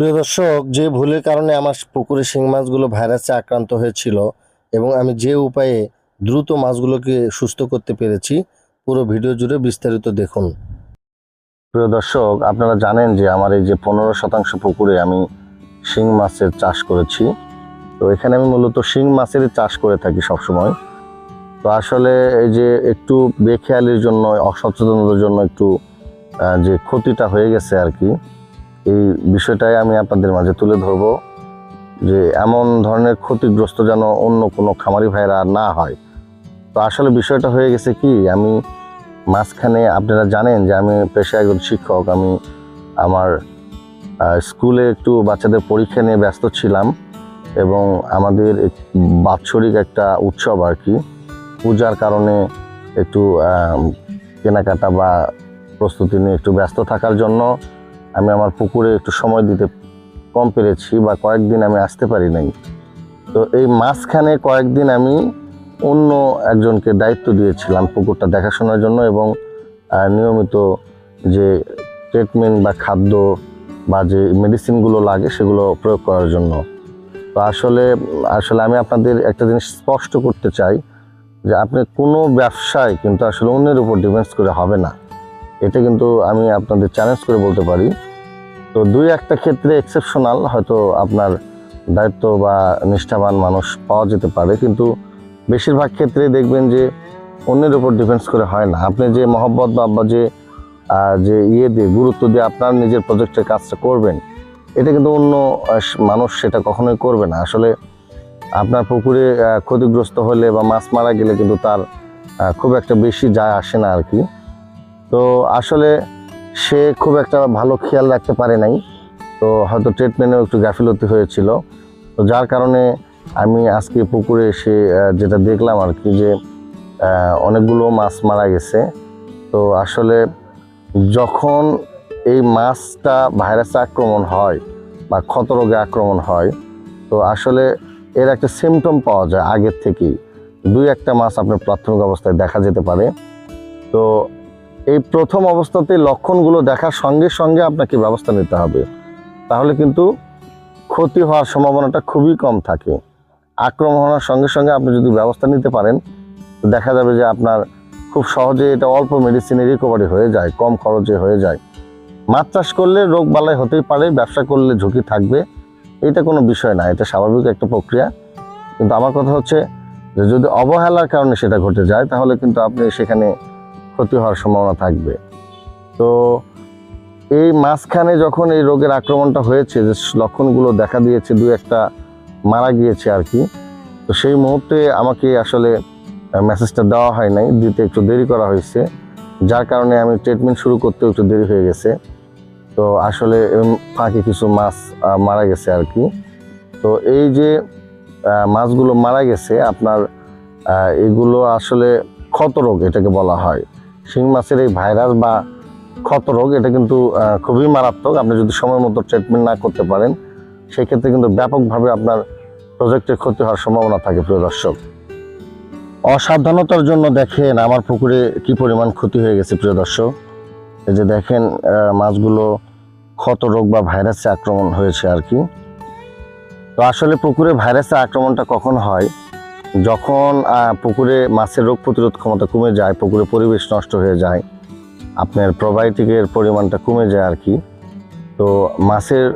প্রিয় দর্শক, যে ভুলের কারণে আমার পুকুরে শিং মাছগুলো ভাইরাসে আক্রান্ত হয়েছিল এবং আমি যে উপায়ে দ্রুত মাছগুলোকে সুস্থ করতে পেরেছি, পুরো ভিডিও জুড়ে বিস্তারিত দেখুন। প্রিয় দর্শক, আপনারা জানেন যে আমার এই যে পনেরো শতাংশ পুকুরে আমি শিং মাছের চাষ করেছি। তো এখানে আমি মূলত শিং মাছেরই চাষ করে থাকি সবসময়। তো আসলে এই যে একটু বেখেয়ালির জন্য, অসচেতনতার জন্য একটু যে ক্ষতিটা হয়ে গেছে আর কি এই বিষয়টাই আমি আপনাদের মাঝে তুলে ধরবো যে এমন ধরনের ক্ষতিগ্রস্ত যেন অন্য কোনো খামারি ভাইরা না হয়। তো আসলে বিষয়টা হয়ে গেছে কি, আমি মাঝখানে আপনারা জানেন যে আমি পেশায় একজন শিক্ষক, আমি আমার স্কুলে একটু বাচ্চাদের পরীক্ষা নিয়ে ব্যস্ত ছিলাম এবং আমাদের বাৎসরিক একটা উৎসব আর কি। পূজার কারণে একটু কেনাকাটা বা প্রস্তুতি নিয়ে একটু ব্যস্ত থাকার জন্য আমি আমার পুকুরে একটু সময় দিতে কম পেরেছি বা কয়েকদিন আমি আসতে পারি নাই। তো এই মাঝখানে কয়েকদিন আমি অন্য একজনকে দায়িত্ব দিয়েছিলাম পুকুরটা দেখাশোনার জন্য এবং নিয়মিত যে ট্রিটমেন্ট বা খাদ্য বা যে মেডিসিনগুলো লাগে সেগুলো প্রয়োগ করার জন্য। তো আসলে আসলে আমি আপনাদের একটা জিনিস স্পষ্ট করতে চাই যে আপনি কোনো ব্যবসায় কিন্তু আসলে অন্যের উপর ডিপেন্ডস করে হবে না। এটা কিন্তু আমি আপনাদের চ্যালেঞ্জ করে বলতে পারি। তো দুই একটা ক্ষেত্রে এক্সেপশনাল হয়তো আপনার দায়িত্ব বা নিষ্ঠাবান মানুষ পাওয়া যেতে পারে, কিন্তু বেশিরভাগ ক্ষেত্রে দেখবেন যে অন্যের উপর ডিপেন্ডস করে হয় না। আপনি যে মহব্বত বা যে যে ইয়ে দিয়ে, গুরুত্ব দিয়ে আপনার নিজের প্রজেক্টের কাজটা করবেন, এটা কিন্তু অন্য মানুষ সেটা কখনোই করবে না। আসলে আপনার পুকুরে ক্ষতিগ্রস্ত হলে বা মাছ মারা গেলে কিন্তু তার খুব একটা বেশি যায় আসে না আর কি। তো আসলে সে খুব একটা ভালো খেয়াল রাখতে পারে নাই। তো হয়তো ট্রিটমেন্টেও একটু গাফিলতি হয়েছিল। তো যার কারণে আমি আজকে পুকুরে এসে যেটা দেখলাম আর কি যে অনেকগুলো মাছ মারা গেছে। তো আসলে যখন এই মাছটা ভাইরাসে আক্রমণ হয় বা ক্ষতরোগে আক্রমণ হয়, তো আসলে এর একটা সিমটম পাওয়া যায় আগের থেকেই। দুই একটা মাছ আপনার প্রাথমিক অবস্থায় দেখা যেতে পারে। তো এই প্রথম অবস্থাতে লক্ষণগুলো দেখার সঙ্গে সঙ্গে আপনাকে ব্যবস্থা নিতে হবে। তাহলে কিন্তু ক্ষতি হওয়ার সম্ভাবনাটা খুবই কম থাকে। আক্রমণ হওয়ার সঙ্গে সঙ্গে আপনি যদি ব্যবস্থা নিতে পারেন, দেখা যাবে যে আপনার খুব সহজে এটা অল্প মেডিসিনে রিকভারি হয়ে যায়, কম খরচে হয়ে যায়। মাছ চাষ করলে রোগ বালাই হতেই পারে, ব্যবসা করলে ঝুঁকি থাকবে। এটা কোনো বিষয় না, এটা স্বাভাবিক একটা প্রক্রিয়া। কিন্তু আমার কথা হচ্ছে যে যদি অবহেলার কারণে সেটা ঘটে যায়, তাহলে কিন্তু আপনি সেখানে ক্ষতি হওয়ার সম্ভাবনা থাকবে। তো এই মাঝখানে যখন এই রোগের আক্রমণটা হয়েছে, যে লক্ষণগুলো দেখা দিয়েছে, দু একটা মারা গিয়েছে আর কি, তো সেই মুহূর্তে আমাকে আসলে মেসেজটা দেওয়া হয় নাই, দিতে একটু দেরি করা হয়েছে। যার কারণে আমি ট্রিটমেন্ট শুরু করতেও একটু দেরি হয়ে গেছে। তো আসলে ফাঁকে কিছু মাছ মারা গেছে আর কি। তো এই যে মাছগুলো মারা গেছে, আপনার এগুলো আসলে ক্ষত রোগ এটাকে বলা হয়। শিং মাছের এই ভাইরাস বা ক্ষত রোগ, এটা কিন্তু খুবই মারাত্মক। আপনি যদি সময় মতো ট্রিটমেন্ট না করতে পারেন, সেক্ষেত্রে কিন্তু ব্যাপকভাবে আপনার প্রজেক্টের ক্ষতি হওয়ার সম্ভাবনা থাকে, প্রিয় দর্শক। অসাবধানতার জন্য দেখেন আমার পুকুরে কি পরিমাণ ক্ষতি হয়ে গেছে, প্রিয় দর্শক। এই যে দেখেন মাছগুলো ক্ষত রোগ বা ভাইরাসে আক্রমণ হয়েছে আর কি। তো আসলে পুকুরে ভাইরাসের আক্রমণটা কখন হয়? যখন পুকুরে মাছের রোগ প্রতিরোধ ক্ষমতা কমে যায় পুকুরে পরিবেশ নষ্ট হয়ে যায়, আপনার প্রোবায়োটিকের পরিমাণটা কমে যায় আর কি, তো মাছের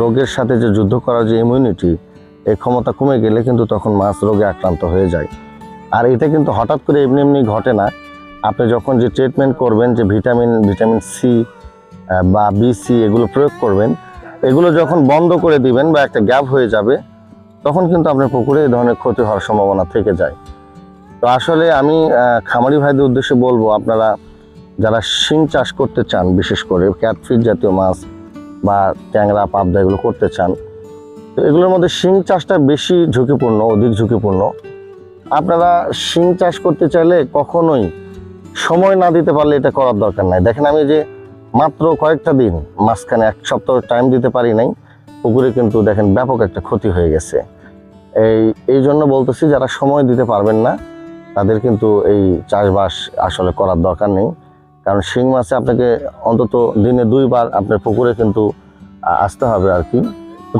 রোগের সাথে যে যুদ্ধ করার যে ইমিউনিটি এই ক্ষমতা কমে গেলে কিন্তু তখন মাছ রোগে আক্রান্ত হয়ে যায়। আর এটা কিন্তু হঠাৎ করে এমনি এমনি ঘটে না। আপনি যখন যে ট্রিটমেন্ট করবেন, যে ভিটামিন ভিটামিন সি বা বিসি এগুলো প্রয়োগ করবেন, এগুলো যখন বন্ধ করে দিবেন বা একটা গ্যাপ হয়ে যাবে তখন কিন্তু আপনার পুকুরে এই ধরনের ক্ষতি হওয়ার সম্ভাবনা থেকে যায়। তো আসলে আমি খামারি ভাইদের উদ্দেশ্যে বলব, আপনারা যারা শিং চাষ করতে চান, বিশেষ করে ক্যাটফিট জাতীয় মাছ বা ট্যাংরা, পাবদা এগুলো করতে চান, তো এগুলোর মধ্যে শিং চাষটা বেশি ঝুঁকিপূর্ণ, অধিক ঝুঁকিপূর্ণ। আপনারা শিং চাষ করতে চাইলে কখনোই সময় না দিতে পারলে এটা করার দরকার নাই। দেখেন আমি যে মাত্র কয়েকটা দিন, মাঝখানে এক সপ্তাহ টাইম দিতে পারি নাই পুকুরে কিন্তু দেখেন ব্যাপক একটা ক্ষতি হয়ে গেছে। এই এই জন্য বলতেছি যারা সময় দিতে পারবেন না, তাদের কিন্তু এই চাষবাস আসলে করার দরকার নেই। কারণ শিং মাছে আপনাকে অন্তত দিনে দুইবার আপনার পুকুরে কিন্তু আসতে হবে আর কি।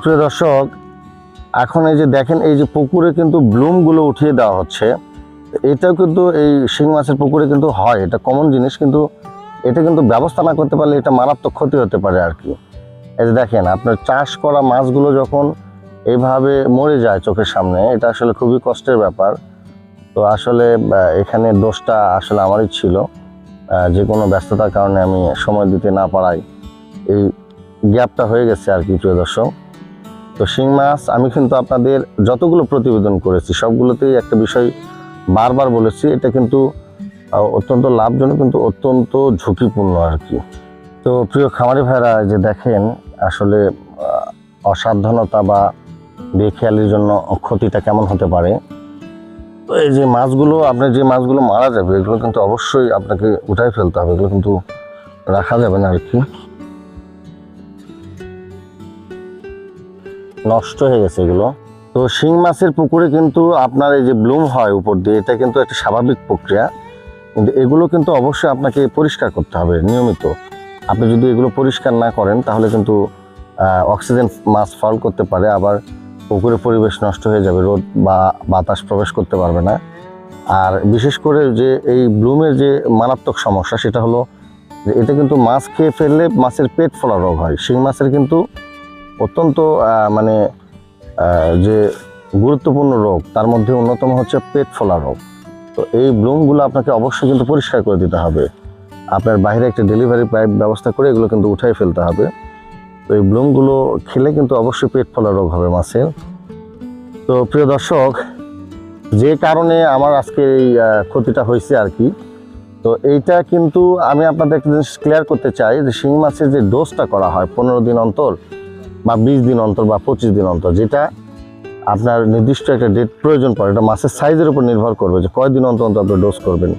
প্রিয় দর্শক, এখন এই যে দেখেন, এই যে পুকুরে কিন্তু ব্লুমগুলো উঠিয়ে দেওয়া হচ্ছে। এটাও কিন্তু এই শিং মাছের পুকুরে কিন্তু হয়, এটা কমন জিনিস, কিন্তু এটা কিন্তু ব্যবস্থা না করতে পারলে এটা মারাত্মক ক্ষতি হতে পারে আর কি। এই যে দেখেন, আপনার চাষ করা মাছগুলো যখন এইভাবে মরে যায় চোখের সামনে, এটা আসলে খুবই কষ্টের ব্যাপার। তো আসলে এখানে দোষটা আসলে আমারই ছিল। যে কোনো ব্যস্ততার কারণে আমি সময় দিতে না পারাই এই গ্যাপটা হয়ে গেছে আর কি, প্রিয় দর্শক। তো শিং মাছ, আমি কিন্তু আপনাদের যতগুলো প্রতিবেদন করেছি, সবগুলোতেই একটা বিষয় বারবার বলেছি, এটা কিন্তু অত্যন্ত লাভজনক, কিন্তু অত্যন্ত ঝুঁকিপূর্ণ আর কি। তো প্রিয় খামারি ভাইরা যে দেখেন, আসলে অসাবধানতা বা বেখেয়ালির জন্য ক্ষতিটা কেমন হতে পারে? তো এই যে মাছগুলো আপনার যে মাছগুলো মারা যাবে, এগুলো কিন্তু অবশ্যই আপনাকে উঠাই ফেলতে হবে। এগুলো কিন্তু রাখা যাবে না আর কি। নষ্ট হয়ে গেছে এগুলো। তো শিং মাছের পুকুরে কিন্তু আপনার এই যে ব্লুম হয় উপর দিয়ে, এটা কিন্তু একটা স্বাভাবিক প্রক্রিয়া। কিন্তু এগুলো কিন্তু অবশ্যই আপনাকে পরিষ্কার করতে হবে নিয়মিত। আপনি যদি এগুলো পরিষ্কার না করেন, তাহলে কিন্তু অক্সিজেন মাছ ফল করতে পারে, আবার পুকুরের পরিবেশ নষ্ট হয়ে যাবে, রোদ বা বাতাস প্রবেশ করতে পারবে না। আর বিশেষ করে যে এই ব্লুমের যে মারাত্মক সমস্যা, সেটা হলো যে এটা কিন্তু মাছ খেয়ে ফেললে মাছের পেট ফোলা রোগ হয়। শিং মাছের কিন্তু অত্যন্ত মানে যে গুরুত্বপূর্ণ রোগ, তার মধ্যে অন্যতম হচ্ছে পেট ফোলা রোগ। তো এই ব্লুমগুলো আপনাকে অবশ্যই কিন্তু পরিষ্কার করে দিতে হবে। আপনার বাইরে একটা ডেলিভারি পাইপ ব্যবস্থা করে এগুলো কিন্তু উঠাই ফেলতে হবে। তো এই ব্লুমগুলো খেলে কিন্তু অবশ্যই পেট ফোলা রোগ হবে মাছের তো প্রিয় দর্শক, যে কারণে আমার আজকে এই ক্ষতিটা হয়েছে আর কি, তো এইটা কিন্তু আমি আপনাদের একটা জিনিস ক্লিয়ার করতে চাই যে শিং মাছের যে ডোজটা করা হয় পনেরো দিন অন্তর বা বিশ দিন অন্তর বা পঁচিশ দিন অন্তর, যেটা আপনার নির্দিষ্ট একটা ডেট প্রয়োজন পড়ে, এটা মাছের সাইজের উপর নির্ভর করবে যে কয়দিন অন্তর অন্তর আপনি ডোজ করবেন।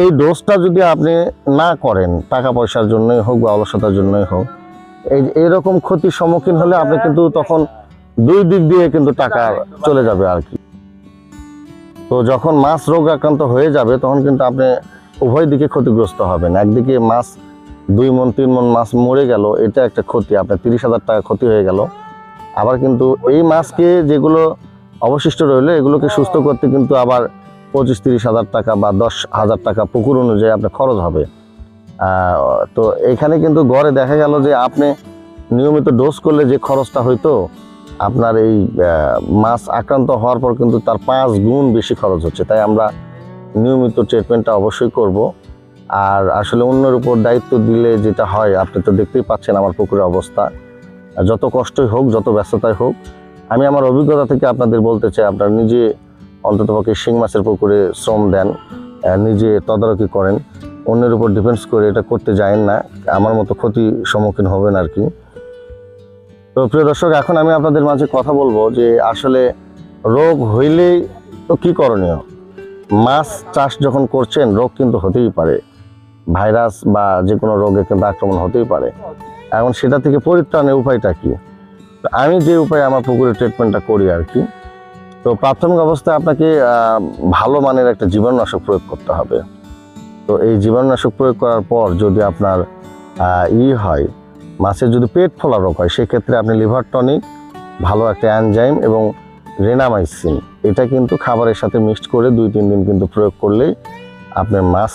এই ডোজটা যদি আপনি না করেন টাকা পয়সার জন্যই হোক বা অলসতার জন্যই হোক, এই এরকম ক্ষতির সম্মুখীন হলে আপনি কিন্তু তখন দুই দিক দিয়ে কিন্তু টাকা চলে যাবে আর কি। তো যখন মাছ রোগ আক্রান্ত হয়ে যাবে, তখন কিন্তু আপনি উভয় দিকে ক্ষতিগ্রস্ত হবেন। একদিকে মাছ দুই মন, তিন মন মাছ মরে গেল, এটা একটা ক্ষতি। আপনার তিরিশ হাজার টাকা ক্ষতি হয়ে গেল। আবার কিন্তু এই মাছকে যেগুলো অবশিষ্ট রইল, এগুলোকে সুস্থ করতে কিন্তু আবার পঁচিশ, তিরিশ হাজার টাকা বা দশ হাজার টাকা পুকুর অনুযায়ী আপনার খরচ হবে। তো এখানে কিন্তু গড়ে দেখা গেল যে আপনি নিয়মিত ডোজ করলে যে খরচটা হইতো, আপনার এই মাছ আক্রান্ত হওয়ার পর কিন্তু তার পাঁচ গুণ বেশি খরচ হচ্ছে। তাই আমরা নিয়মিত ট্রিটমেন্টটা অবশ্যই করব। আর আসলে অন্যের উপর দায়িত্ব দিলে যেটা হয়, আপনি তো দেখতেই পাচ্ছেন আমার পুকুরের অবস্থা। যত কষ্টই হোক, যত ব্যস্ততাই হোক, আমি আমার অভিজ্ঞতা থেকে আপনাদের বলতে চাই, আপনারা নিজে অন্ততপক্ষে শিং মাছের পুকুরে শ্রম দেন নিজে তদারকি করেন। অন্যের উপর ডিপেন্ডস করে এটা করতে যায়েন না, আমার মতো ক্ষতি সম্মুখীন হবেন আর কি। তো প্রিয় দর্শক, এখন আমি আপনাদের মাঝে কথা বলব যে আসলে রোগ হইলেই তো কি করণীয়? মাছ চাষ যখন করছেন, রোগ কিন্তু হতেই পারে। ভাইরাস বা যে কোনো রোগে কিন্তু আক্রমণ হতেই পারে। এখন সেটা থেকে পরিত্রাণের উপায়টা কি? আমি যে উপায়ে আমার পুকুরে ট্রিটমেন্টটা করি আর কি তো প্রাথমিক অবস্থায় আপনাকে ভালো মানের একটা জীবাণুনাশক প্রয়োগ করতে হবে। তো এই জীবাণুনাশক প্রয়োগ করার পর যদি আপনার ই হয়, মাছের যদি পেট ফোলা রোগ হয়, সেক্ষেত্রে আপনি লিভার টনিক, ভালো একটা অ্যানজাইম এবং রেনামাইসিন, এটা কিন্তু খাবারের সাথে মিক্সড করে দুই তিন দিন কিন্তু প্রয়োগ করলেই আপনার মাছ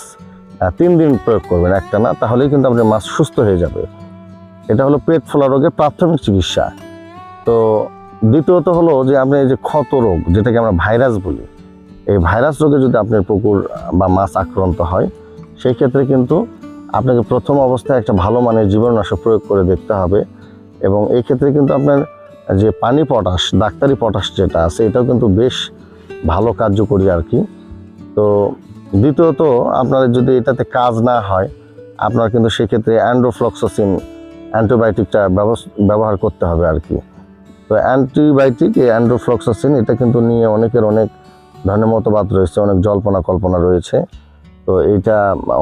তিন দিন প্রয়োগ করবেন একটা না, তাহলেই কিন্তু আপনার মাছ সুস্থ হয়ে যাবে। এটা হলো পেট ফোলা রোগের প্রাথমিক চিকিৎসা। তো দ্বিতীয়ত হলো যে আপনি এই যে ক্ষত রোগ, যেটাকে আমরা ভাইরাস বলি, এই ভাইরাস রোগে যদি আপনার পুকুর বা মাছ আক্রান্ত হয়, সেই ক্ষেত্রে কিন্তু আপনাকে প্রথম অবস্থায় একটা ভালো মানের জীবাণুনাশক প্রয়োগ করে দেখতে হবে এবং এই ক্ষেত্রে কিন্তু আপনার যে পানি পটাশ, ডাক্তারি পটাশ যেটা আছে, এটাও কিন্তু বেশ ভালো কার্যকরী আর কি। তো দ্বিতীয়ত আপনার যদি এটাতে কাজ না হয়, আপনার কিন্তু সেক্ষেত্রে অ্যান্ড্রোফ্লক্সোসিন অ্যান্টিবায়োটিকটা ব্যবহার করতে হবে আর কি। তো অ্যান্টিবায়োটিক, এই অ্যান্ড্রোফ্লক্সোসিন এটা কিন্তু নিয়ে অনেকের অনেক ধরনের মতবাদ রয়েছে, অনেক জল্পনা কল্পনা রয়েছে। তো এইটা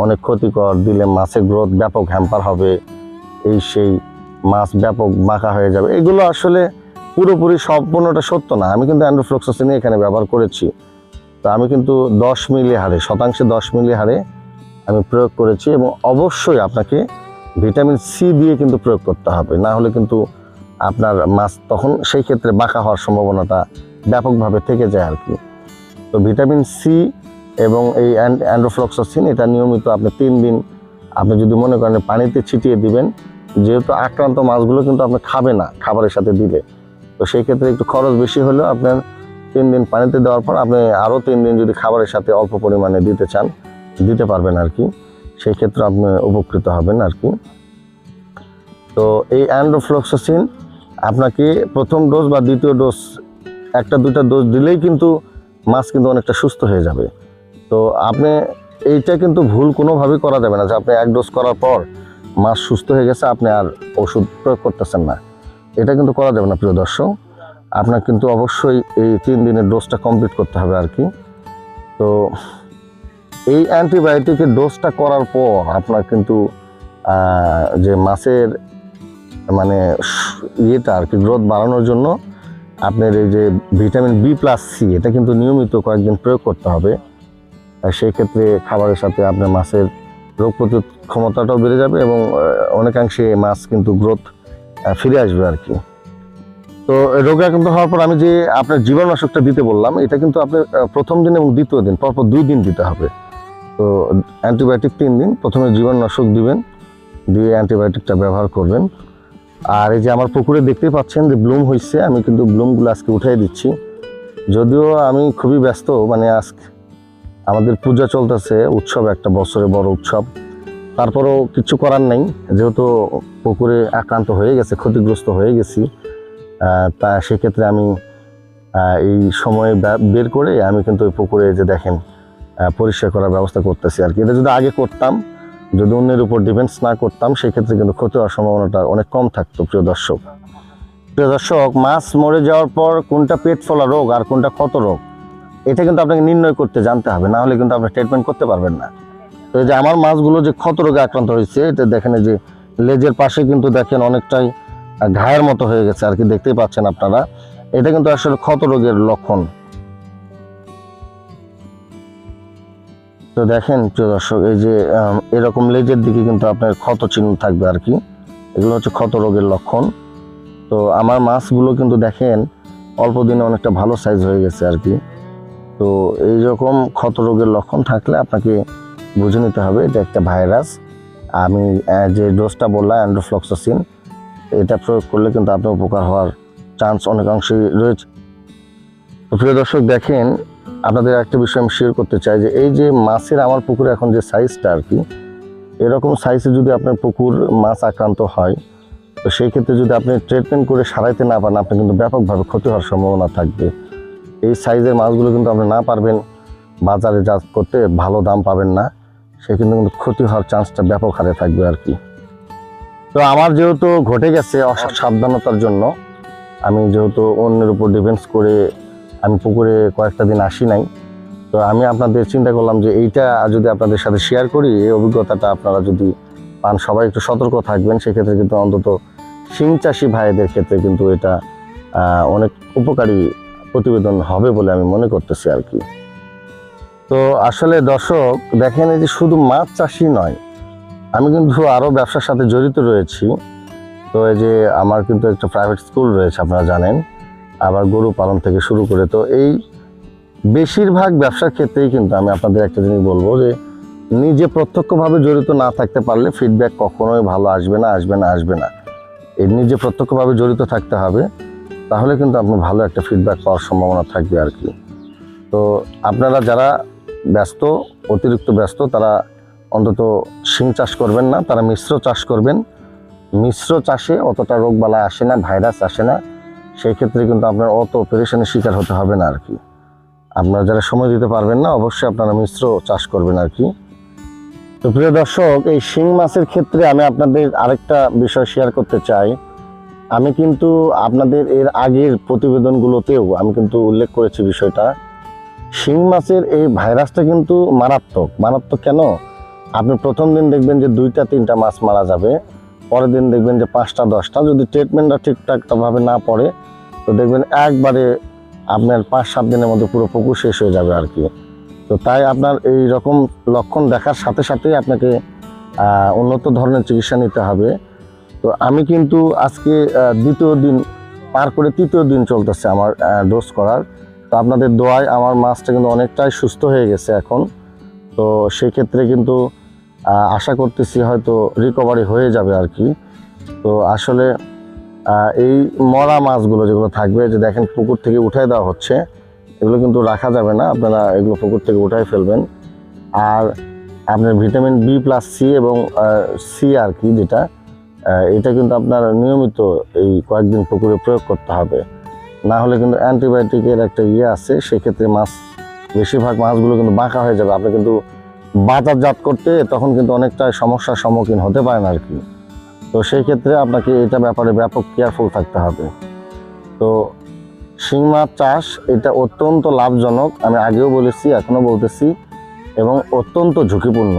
অনেক ক্ষতিকর, দিলে মাছের গ্রোথ ব্যাপক, হ্যাম্পার হবে, এই সেই মাছ ব্যাপক বাঁকা হয়ে যাবে। এগুলো আসলে পুরোপুরি সম্পূর্ণটা সত্য না। আমি কিন্তু অ্যান্ড্রোফ্লক্সোসিন এখানে ব্যবহার করেছি। তো আমি কিন্তু দশ মিলি হারে, শতাংশে দশ মিলি হারে আমি প্রয়োগ করেছি এবং অবশ্যই আপনাকে ভিটামিন সি দিয়ে কিন্তু প্রয়োগ করতে হবে। না হলে কিন্তু আপনার মাছ তখন সেই ক্ষেত্রে বাঁকা হওয়ার সম্ভাবনাটা ব্যাপকভাবে থেকে যায় আর কি। তো ভিটামিন সি এবং এই অ্যান্ড্রোফ্লক্সাসিন, এটা নিয়মিত আপনি তিন দিন আপনি যদি মনে করেন পানিতে ছিটিয়ে দিবেন, যেহেতু আক্রান্ত মাছগুলো কিন্তু আপনি খাবে না খাবারের সাথে দিলে। তো সেই ক্ষেত্রে একটু খরচ বেশি হলেও আপনার তিন দিন পানিতে দেওয়ার পর আপনি আরও তিন দিন যদি খাবারের সাথে অল্প পরিমাণে দিতে চান, দিতে পারবেন আর কি। সেই ক্ষেত্রে আপনি উপকৃত হবেন আর কি। তো এই অ্যান্ড্রোফ্লক্সাসিন আপনাকে প্রথম ডোজ বা দ্বিতীয় ডোজ একটা, দুইটা ডোজ দিলেই কিন্তু মাছ কিন্তু অনেকটা সুস্থ হয়ে যাবে। তো আপনি এইটা কিন্তু ভুল কোনোভাবেই করা যাবে না যে আপনি এক ডোজ করার পর মাছ সুস্থ হয়ে গেছে, আপনি আর ওষুধ প্রয়োগ করতেছেন না। এটা কিন্তু করা যাবে না, প্রিয় দর্শক। আপনার কিন্তু অবশ্যই এই তিন দিনের ডোজটা কমপ্লিট করতে হবে আর কি। তো এই অ্যান্টিবায়োটিকের ডোজটা করার পর আপনার কিন্তু যে মাছের মানে ইয়েটা আর কি গ্রোথ বাড়ানোর জন্য আপনার এই যে ভিটামিন বি প্লাস সি এটা কিন্তু নিয়মিত কয়েকদিন প্রয়োগ করতে হবে। আর সেই ক্ষেত্রে খাবারের সাথে আপনার মাছের রোগ প্রতিরোধ ক্ষমতাটাও বেড়ে যাবে এবং অনেকাংশে মাছ কিন্তু গ্রোথ ফিরে আসবে আর কি। তো রোগে আক্রান্ত হওয়ার পর আমি যে আপনার জীবাণুনাশকটা দিতে বললাম, এটা কিন্তু আপনার প্রথম দিন এবং দ্বিতীয় দিন, পরপর দুই দিন দিতে হবে। তো অ্যান্টিবায়োটিক তিন দিন, প্রথমে জীবাণুনাশক দিবেন, দিয়ে অ্যান্টিবায়োটিকটা ব্যবহার করবেন। আর এই যে আমার পুকুরে দেখতেই পাচ্ছেন যে ব্লুম হয়েছে আমি কিন্তু ব্লুমগুলো আজকে উঠাই দিচ্ছি। যদিও আমি খুবই ব্যস্ত মানে আজ আমাদের পূজা চলতেছে, উৎসব একটা বছরে বড় উৎসব। তারপরেও কিছু করার নেই, যেহেতু পুকুরে আক্রান্ত হয়ে গেছে, ক্ষতিগ্রস্ত হয়ে গেছি তা সেক্ষেত্রে আমি এই সময় বের করে আমি কিন্তু ওই পুকুরে যে দেখেন পরিষ্কার করার ব্যবস্থা করতেছি আর কি। এটা যদি আগে করতাম যদি অন্যের উপর ডিপেন্ডস না করতাম, সেক্ষেত্রে কিন্তু ক্ষতি হওয়ার সম্ভাবনাটা অনেক কম থাকতো, প্রিয় দর্শক। প্রিয় দর্শক, মাছ মরে যাওয়ার পর কোনটা পেট ফলা রোগ আর কোনটা ক্ষত রোগ, এটা কিন্তু আপনাকে নির্ণয় করতে জানতে হবে, না হলে কিন্তু আপনি ট্রিটমেন্ট করতে পারবেন না। তো যে আমার মাছগুলো যে ক্ষত রোগে আক্রান্ত হয়েছে, এটা দেখেন যে লেজের পাশে কিন্তু দেখেন অনেকটাই ঘায়ের মতো হয়ে গেছে, আর কি দেখতেই পাচ্ছেন আপনারা। এটা কিন্তু আসলে ক্ষত রোগের লক্ষণ। তো দেখেন, প্রিয় দর্শক, এই যে এরকম লেজের দিকে কিন্তু আপনার ক্ষত চিহ্ন থাকবে আর কি। এগুলো হচ্ছে ক্ষত রোগের লক্ষণ। তো আমার মাছগুলো কিন্তু দেখেন, অল্প দিনে অনেকটা ভালো সাইজ হয়ে গেছে আর কি। তো এই রকম ক্ষত রোগের লক্ষণ থাকলে আপনাকে বুঝে নিতে হবে এটা একটা ভাইরাস আমি যে ডোজটা বললাম অ্যান্ড্রোফ্লক্সাসিন এটা প্রয়োগ করলে কিন্তু আপনার উপকার হওয়ার চান্স অনেকাংশেই রয়েছে। তো প্রিয় দর্শক, দেখেন আপনাদের একটা বিষয় আমি শেয়ার করতে চাই যে এই যে মাছের আমার পুকুরে এখন যে সাইজটা আর কি, এরকম সাইজে যদি আপনার পুকুর মাছ আক্রান্ত হয়, তো সেই ক্ষেত্রে যদি আপনি ট্রিটমেন্ট করে সারাইতে না পারেন আপনি কিন্তু ব্যাপকভাবে ক্ষতি হওয়ার সম্ভাবনা থাকবে। এই সাইজের মাছগুলো কিন্তু আপনি না পারবেন বাজারে যা করতে, ভালো দাম পাবেন না সে কিন্তু কিন্তু ক্ষতি হওয়ার চান্সটা ব্যাপক হারে থাকবে আর কি। তো আমার যেহেতু ঘটে গেছে অসাবধানতার জন্য, আমি যেহেতু অন্যের উপর ডিপেন্ডস করে আমি পুকুরে কয়েকটা দিন আসি নাই। তো আমি আপনাদের চিন্তা করলাম যে এইটা যদি আপনাদের সাথে শেয়ার করি, এই অভিজ্ঞতাটা আপনারা যদি পান, সবাই একটু সতর্ক থাকবেন। সেক্ষেত্রে কিন্তু অন্তত শিং চাষি ভাইদের ক্ষেত্রে কিন্তু এটা অনেক উপকারী প্রতিবেদন হবে বলে আমি মনে করতেছি আর কি। তো আসলে দর্শক, দেখেন এই যে শুধু মাছ চাষি নয়, আমি কিন্তু আরও ব্যবসার সাথে জড়িত রয়েছি। তো এই যে আমার কিন্তু একটা প্রাইভেট স্কুল রয়েছে, আপনারা জানেন। আবার গরু পালন থেকে শুরু করে, তো এই বেশিরভাগ ব্যবসার ক্ষেত্রেই কিন্তু আমি আপনাদের একটা জিনিস বলব যে নিজে প্রত্যক্ষভাবে জড়িত না থাকতে পারলে ফিডব্যাক কখনোই ভালো আসবে না আসবে না আসবে না। এই নিজে প্রত্যক্ষভাবে জড়িত থাকতে হবে, তাহলে কিন্তু আপনি ভালো একটা ফিডব্যাক পাওয়ার সম্ভাবনা থাকবে আর কি। তো আপনারা যারা ব্যস্ত, অতিরিক্ত ব্যস্ত, তারা অন্তত শিং চাষ করবেন না, তারা মিশ্র চাষ করবেন। মিশ্র চাষে অতটা রোগবালা আসে না, ভাইরাস আসে না। সেই ক্ষেত্রে কিন্তু আপনার অত অপারেশনের শিকার হতে হবে না আর কি। আপনারা যারা সময় দিতে পারবেন না, অবশ্যই আপনারা মিশ্র চাষ করবেন আর কি। তো প্রিয় দর্শক, এই শিং মাছের ক্ষেত্রে আমি আপনাদের আরেকটা বিষয় শেয়ার করতে চাই। আমি কিন্তু আপনাদের এর আগের প্রতিবেদনগুলোতেও আমি কিন্তু উল্লেখ করেছি বিষয়টা। শিং মাছের এই ভাইরাসটা কিন্তু মারাত্মক। মারাত্মক কেন? আপনি প্রথম দিন দেখবেন যে দুইটা, তিনটা মাছ মারা যাবে। পরের দিন দেখবেন যে পাঁচটা, দশটা। যদি ট্রিটমেন্টটা ঠিকঠাকভাবে না পড়ে, তো দেখবেন একবারে আপনার পাঁচ, সাত দিনের মধ্যে পুরো পুকুর শেষ হয়ে যাবে আর কি। তো তাই আপনার এই রকম লক্ষণ দেখার সাথে সাথেই আপনাকে উন্নত ধরনের চিকিৎসা নিতে হবে। তো আমি কিন্তু আজকে দ্বিতীয় দিন, পার করে তৃতীয় দিন চলতেছে আমার ডোজ করার। তো আপনাদের দোয়ায় আমার মাছটা কিন্তু অনেকটাই সুস্থ হয়ে গেছে এখন। তো সেক্ষেত্রে কিন্তু আশা করতেছি হয়তো রিকভারি হয়ে যাবে আর কি। তো আসলে এই মরা মাছগুলো যেগুলো থাকবে যে দেখেন পুকুর থেকে উঠাই দেওয়া হচ্ছে, এগুলো কিন্তু রাখা যাবে না, আপনারা এগুলো পুকুর থেকে উঠাই ফেলবেন। আর আপনার ভিটামিন বি প্লাস সি এবং সি আর কি যেটা এটা কিন্তু আপনার নিয়মিত এই কয়েকদিন পুকুরে প্রয়োগ করতে হবে। না হলে কিন্তু অ্যান্টিবায়োটিকের একটা ইয়ে আছে, সেক্ষেত্রে মাছ, বেশিরভাগ মাছগুলো কিন্তু বাঁকা হয়ে যাবে। আপনি কিন্তু বাজারজাত করতে তখন কিন্তু অনেকটা সমস্যার সম্মুখীন হতে পারেন আর কি। তো সেই ক্ষেত্রে আপনাকে এটা ব্যাপারে ব্যাপক কেয়ারফুল থাকতে হবে। তো শিং মাছ চাষ এটা অত্যন্ত লাভজনক, আমি আগেও বলেছি, এখনও বলতেছি, এবং অত্যন্ত ঝুঁকিপূর্ণ।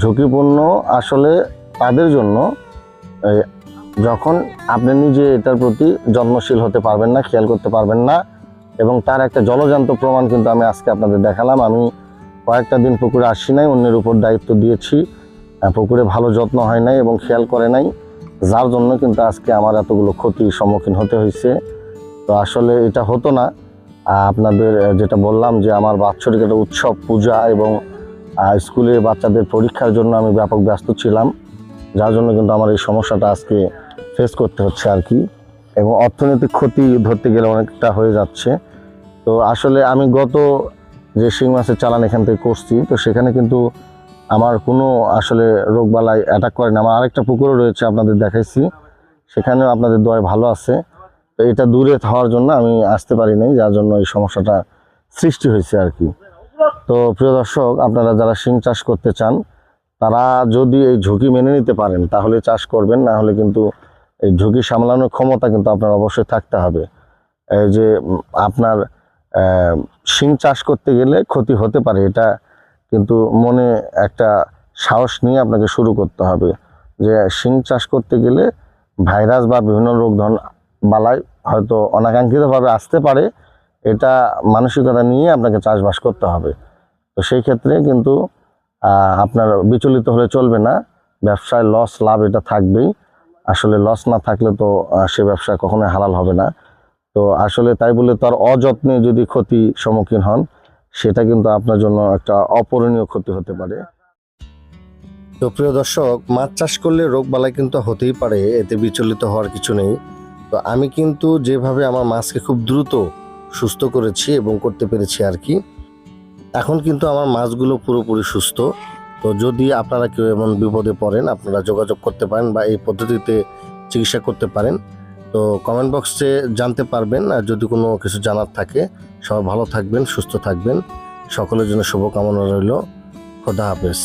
ঝুঁকিপূর্ণ আসলে তাদের জন্য যখন আপনি নিজে এটার প্রতি যত্নশীল হতে পারবেন না, খেয়াল করতে পারবেন না, এবং তার একটা জলজান্ত প্রমাণ কিন্তু আমি আজকে আপনাদের দেখালাম। আমি কয়েকটা দিন পুকুরে আসি নাই, অন্যের উপর দায়িত্ব দিয়েছি। পুকুরে ভালো যত্ন হয় নাই এবং খেয়াল করে নাই। যার জন্য কিন্তু আজকে আমার এতগুলো ক্ষতির সম্মুখীন হতে হয়েছে। তো আসলে এটা হতো না। আপনাদের যেটা বললাম যে আমার বাৎসরিক একটা উৎসব, পূজা এবং স্কুলে বাচ্চাদের পরীক্ষার জন্য আমি ব্যাপক ব্যস্ত ছিলাম, যার জন্য কিন্তু আমার এই সমস্যাটা আজকে ফেস করতে হচ্ছে আর কি। এবং অর্থনৈতিক ক্ষতি ধরতে গেলে অনেকটা হয়ে যাচ্ছে। তো আসলে আমি গত যে শিং মাছের চালান এখান থেকে করছি, তো সেখানে কিন্তু আমার কোনো আসলে রোগবালাই অ্যাটাক করে না। আমার আরেকটা পুকুরও রয়েছে আপনাদের দেখাইছি, সেখানেও আপনাদের দয় ভালো আছে। তো এটা দূরে হওয়ার জন্য আমি আসতে পারি নাই, যার জন্য এই সমস্যাটা সৃষ্টি হয়েছে আর কি। তো প্রিয় দর্শক, আপনারা যারা শিং চাষ করতে চান, তারা যদি এই ঝুঁকি মেনে নিতে পারেন, তাহলে চাষ করবেন, না হলে কিন্তু এই ঝুঁকি সামলানোর ক্ষমতা কিন্তু আপনার অবশ্যই থাকতে হবে। এই যে আপনার শিং চাষ করতে গেলে ক্ষতি হতে পারে, এটা কিন্তু মনে একটা সাহস নিয়ে আপনাকে শুরু করতে হবে যে শিং চাষ করতে গেলে ভাইরাস বা বিভিন্ন রোগ ধরন বালাই হয়তো অনাকাঙ্ক্ষিতভাবে আসতে পারে, এটা মানসিকতা নিয়ে আপনাকে চাষবাস করতে হবে। তো সেই ক্ষেত্রে কিন্তু আপনার বিচলিত হলে চলবে না, ব্যবসায় লস লাভ এটা থাকবেই, আসলে লস না থাকলে তো সে ব্যবসা কখনোই হালাল হবে না। তো আসলে তাই বলে তার অযত্নে যদি ক্ষতি সম্মুখীন হন, সেটা কিন্তু আপনার জন্য একটা অপূরণীয় ক্ষতি হতে পারে। তো প্রিয় দর্শক, মাছ চাষ করলে রোগ বালাই কিন্তু হতেই পারে, এতে বিচলিত হওয়ার কিছু নেই। তো আমি কিন্তু যেভাবে আমার মাছকে খুব দ্রুত সুস্থ করেছি এবং করতে পেরেছি আর কি, এখন কিন্তু আমার মাছগুলো পুরোপুরি সুস্থ। তো যদি আপনারা কেউ এমন বিপদে পড়েন, আপনারা যোগাযোগ করতে পারেন বা এই পদ্ধতিতে চিকিৎসা করতে পারেন। তো কমেন্ট বক্সে জানতে পারবেন, আর যদি কোনো কিছু জানার থাকে, সবাই ভালো থাকবেন, সুস্থ থাকবেন। সকলের জন্য শুভকামনা রইল। খোদা হাফেজ।